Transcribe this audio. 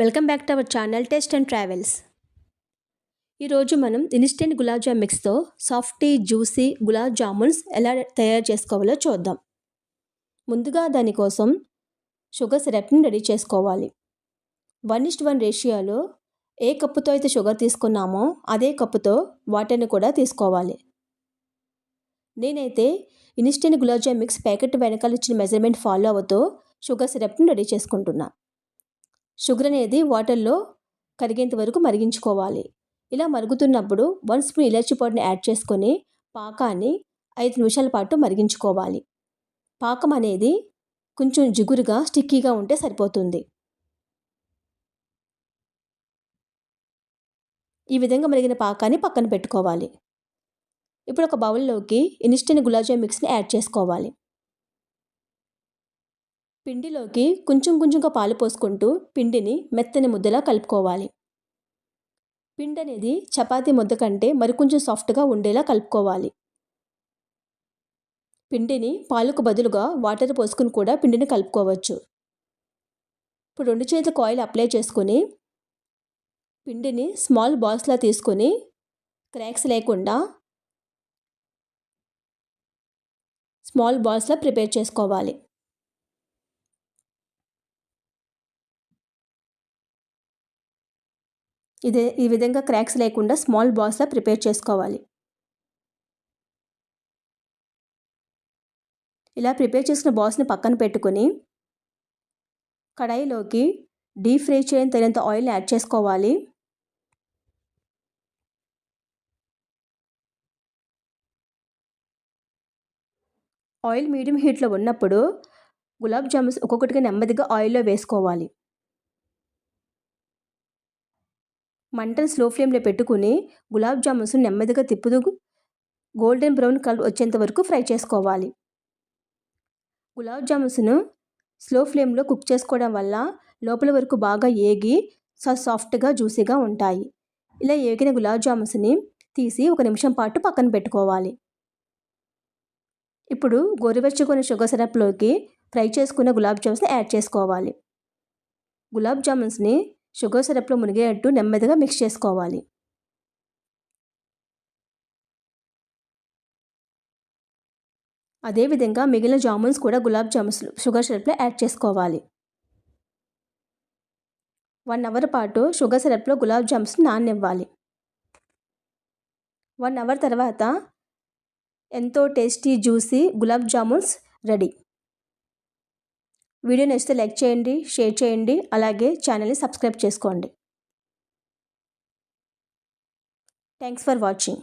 Welcome back to our channel test and travels. ఈరోజు మనం instant gulab jam మిక్స్తో సాఫ్టీ జ్యూసీ గులాబ్ జామున్స్ ఎలా తయారు చేసుకోవాలో చూద్దాం. ముందుగా దానికోసం షుగర్ సిరప్ని రెడీ చేసుకోవాలి. వన్ ఇస్ట్ వన్ రేషియోలో ఏ కప్పుతో అయితే షుగర్ తీసుకున్నామో అదే కప్పుతో వాటర్ని కూడా తీసుకోవాలి. నేనైతే instant gulab jam mix packet వెనకాల ఇచ్చిన మెజర్మెంట్ ఫాలో అవుతూ షుగర్ సిరప్ని రెడీ చేసుకుంటున్నాను షుగర్ అనేది వాటర్లో కరిగేంత వరకు మరిగించుకోవాలి. ఇలా మరుగుతున్నప్పుడు వన్ స్పూన్ ఇలాచి పౌడర్ని యాడ్ చేసుకొని పాకాన్ని ఐదు నిమిషాల పాటు మరిగించుకోవాలి. పాకం అనేది కొంచెం జిగురుగా స్టిక్కీగా ఉంటే సరిపోతుంది. ఈ విధంగా మరిగిన పాకాన్ని పక్కన పెట్టుకోవాలి. ఇప్పుడు ఒక బౌల్లోకి ఇన్స్టెంట్ గులాబ్జామ్ మిక్స్ని యాడ్ చేసుకోవాలి. పిండిలోకి కొంచెం కొంచెంగా పాలు పోసుకుంటూ పిండిని మెత్తని ముద్దలా కలుపుకోవాలి. పిండి అనేది చపాతీ ముద్ద కంటే మరికొంచెం సాఫ్ట్గా ఉండేలా కలుపుకోవాలి. పిండిని పాలకు బదులుగా వాటర్ పోసుకుని కూడా పిండిని కలుపుకోవచ్చు. ఇప్పుడు రెండు చేతుల కాయిల్ అప్లై చేసుకొని పిండిని స్మాల్ బాల్స్లా తీసుకొని క్రాక్స్ లేకుండా స్మాల్ బాల్స్లా ప్రిపేర్ చేసుకోవాలి. ఇదే ఈ విధంగా క్రాక్స్ లేకుండా స్మాల్ బాల్స్లా ప్రిపేర్ చేసుకోవాలి. ఇలా ప్రిపేర్ చేసిన బాల్స్ని పక్కన పెట్టుకొని కడాయిలోకి డీప్ ఫ్రై చేయని తగినంత ఆయిల్ని యాడ్ చేసుకోవాలి. ఆయిల్ మీడియం హీట్లో ఉన్నప్పుడు గులాబ్ జామున్స్ ఒక్కొక్కటిగా నెమ్మదిగా ఆయిల్లో వేసుకోవాలి. మంటను స్లో ఫ్లేమ్లో పెట్టుకుని గులాబ్ జామున్స్ నెమ్మదిగా తిప్పుతూ గోల్డెన్ బ్రౌన్ కలర్ వచ్చేంత వరకు ఫ్రై చేసుకోవాలి. గులాబ్ జామున్స్ను స్లో ఫ్లేమ్లో కుక్ చేసుకోవడం వల్ల లోపల వరకు బాగా ఏగి సాఫ్ట్గా జ్యూసీగా ఉంటాయి. ఇలా ఏగిన గులాబ్ జామున్స్ని తీసి ఒక నిమిషం పాటు పక్కన పెట్టుకోవాలి. ఇప్పుడు గోరువెచ్చుకున్న షుగర్ సిరప్లోకి ఫ్రై చేసుకున్న గులాబ్ జామున్స్ని యాడ్ చేసుకోవాలి. గులాబ్ జామున్స్ని షుగర్ సిరప్లో మునిగేటట్టు నెమ్మదిగా మిక్స్ చేసుకోవాలి. అదేవిధంగా మిగిలిన జామున్స్ కూడా గులాబ్ జామున్స్ షుగర్ సిరప్లో యాడ్ చేసుకోవాలి. వన్ అవర్ పాటు షుగర్ సిరప్లో గులాబ్ జామ్స్ నాననివ్వాలి. వన్ అవర్ తర్వాత ఎంతో tasty juicy gulab jamuns ready. Video నచ్చితే లైక్ చేయండి షేర్ చేయండి అలాగే ఛానల్ని సబ్స్క్రైబ్ చేసుకోండి. Thanks for watching